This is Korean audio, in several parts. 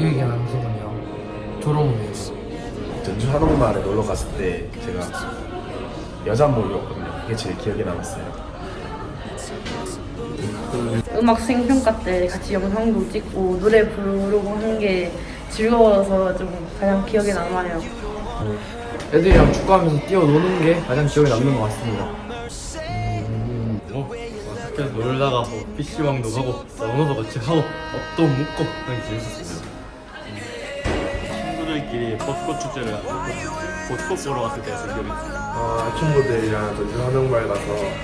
기억이 나는 순간이요. 졸업무대에서. 전주 한옥마을에 놀러 갔을 때 제가 여자 모였거든요. 그게 제일 기억에 남았어요. 음악 수행평가 때 같이 영상도 찍고 노래 부르고 한게 즐거워서 좀 가장 기억에 남아요. 애들이랑 축구하면서 뛰어노는 게 가장 기억에 남는 것 같습니다. 뭐 학교에서 놀다가 뭐 PC방도 가고 언어도 같이 하고 밥도 먹고 그런 게 재밌었어요 친구들끼리 벚꽃 축제를 벚꽃 보러 갔을 기억에 있어요 어, 친구들이랑 전주 한옥마을 가서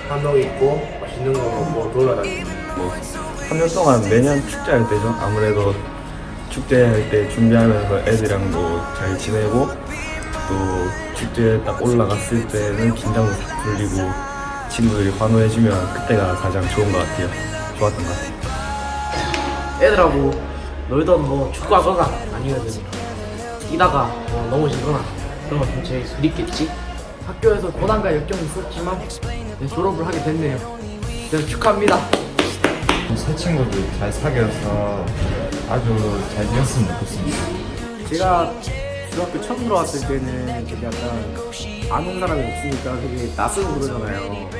한옥 있고 맛있는 거 먹고 돌아다니고 뭐 3년 동안 매년 축제할 때죠. 아무래도 축제할 때 준비하면서 애들이랑도 잘 지내고 또 축제에 딱 올라갔을 때는 긴장도 싹 풀리고 친구들이 환호해주면 그때가 가장 좋은 것 같아요. 좋았던 것 같아요. 애들하고 놀던 뭐 축구하거나 아니면 뛰다가 뭐 넘어지거나 그런 것좀 제일 그립겠지. 학교에서 고난과 역경이 있었지만 네, 졸업을 하게 됐네요. 네, 축하합니다. 새 친구들 잘 사귀어서 아주 잘 지냈으면 좋겠습니다. 제가 중학교 처음 들어왔을 때는 되게 약간 아는 사람이 없으니까 되게 낯설고 그러잖아요.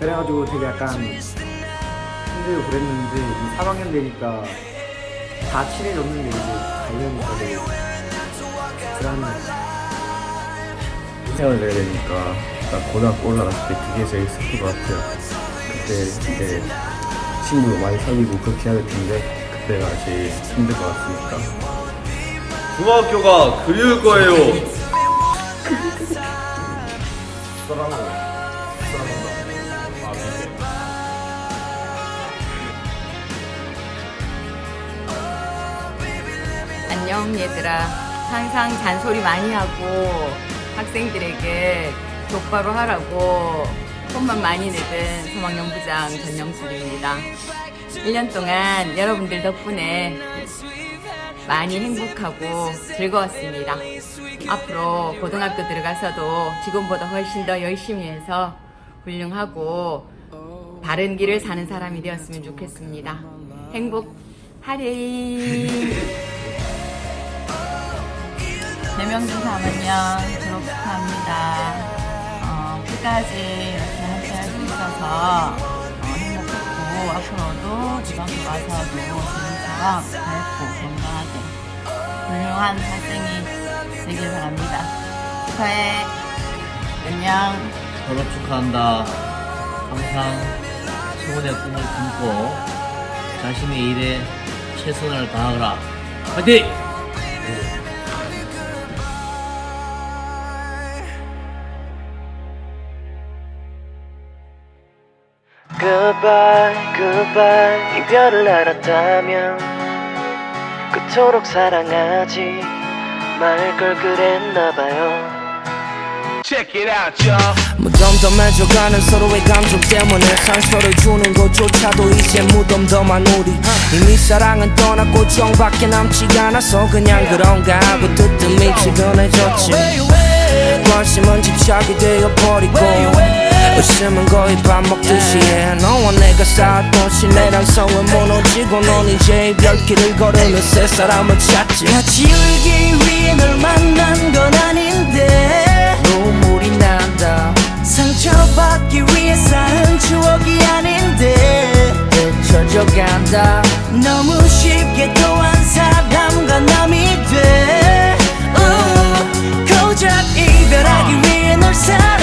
그래가지고 되게 약간 힘들고 그랬는데 이 3학년 되니까 다 친해졌는데 이제 가려니까 되게 불안해요. 인생을 내야 되니까 딱 고등학교 올라갔을 때 그게 제일 슬픈 것 같아요. 그때 이제 친구도 많이 사귀고 그렇게 해야 될 텐데 그때가 제일 힘들 것 같으니까 중학교가 그리울 거예요 안녕 얘들아. 항상 잔소리 많이 하고 학생들에게 똑바로 하라고 손만 많이 내든 소망연 부장 전영술입니다. 1년 동안 여러분들 덕분에 많이 행복하고 즐거웠습니다. 앞으로 고등학교 들어가서도 지금보다 훨씬 더 열심히 해서 훌륭하고 바른 길을 사는 사람이 되었으면 좋겠습니다. 행복하리! 3학년 졸업 축하합니다. 어, 끝까지 이렇게 함께 할 수 있어서 어, 행복했고 앞으로도 중학교 가서도 지금처럼 밝고 건강하게 훌륭한 학생이 되길 바랍니다. 축하해. 안녕. 졸업 축하한다. 항상 소원의 꿈을 품고 자신의 일에 최선을 다하라. 화이팅! Goodbye, goodbye. 이별을 알았다면 그토록 사랑하지 말 걸 그랬나봐요. 무덤덤해져가는 서로의 감정 때문에 상처를 주는 것조차도 이제 무덤덤한 우리. 이미 사랑은 떠났고 정밖에 남지 않아서 그냥 그런가 하고 뜨뜻미 지근해졌지 관심은 집착이 되어버리고 웃음은 거의 밥 먹듯이 해. 너와 내가 쌓았던 신뢰랑 성은 무너지고 넌 이제 이별길을 걸으며 새 사람을 찾지. 같이 울기 위해 널 만난 건 아닌데 눈물이 난다. 상처받기 위해 쌓은 추억이 아닌데 잊혀져 간다. 너무 사랑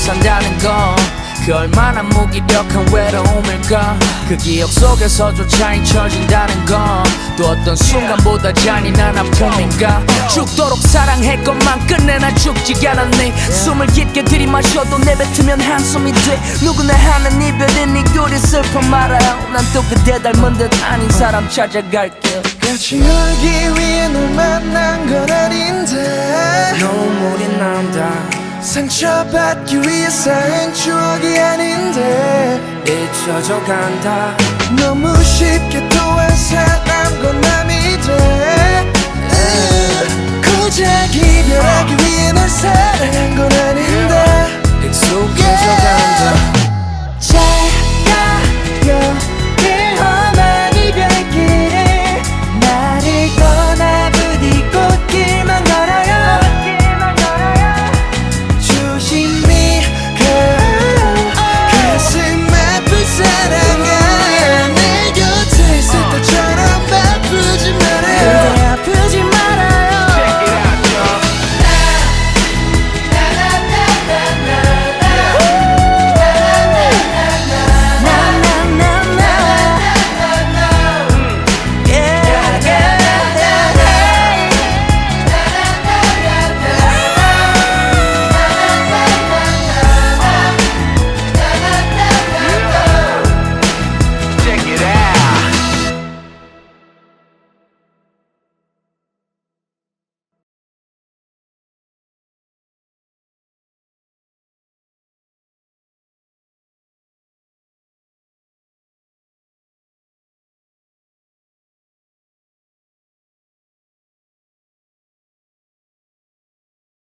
산다는 건 그 얼마나 무기력한 외로움일까 그 기억 속에서조차 잊혀진다는 건 또 어떤 순간보다 잔인한 아픔인가? 죽도록 사랑했건만 끝내 난 죽지 않았네. 숨을 깊게 들이마셔도 내뱉으면 한숨이 돼. 누구나 하는 이별은 이꼴이 슬퍼 말아요. 난 또 그대 닮은 듯 아닌 사람 찾아갈게. 같이 놀기 위해 널 만난 건 아닌데. 눈물이 난다 상처받기 위해 쌓은 추억이 아닌데 잊혀져 간다. 너무 쉽게 또한 사람 건 남이 돼. 으, 고작 이별하기 위해 널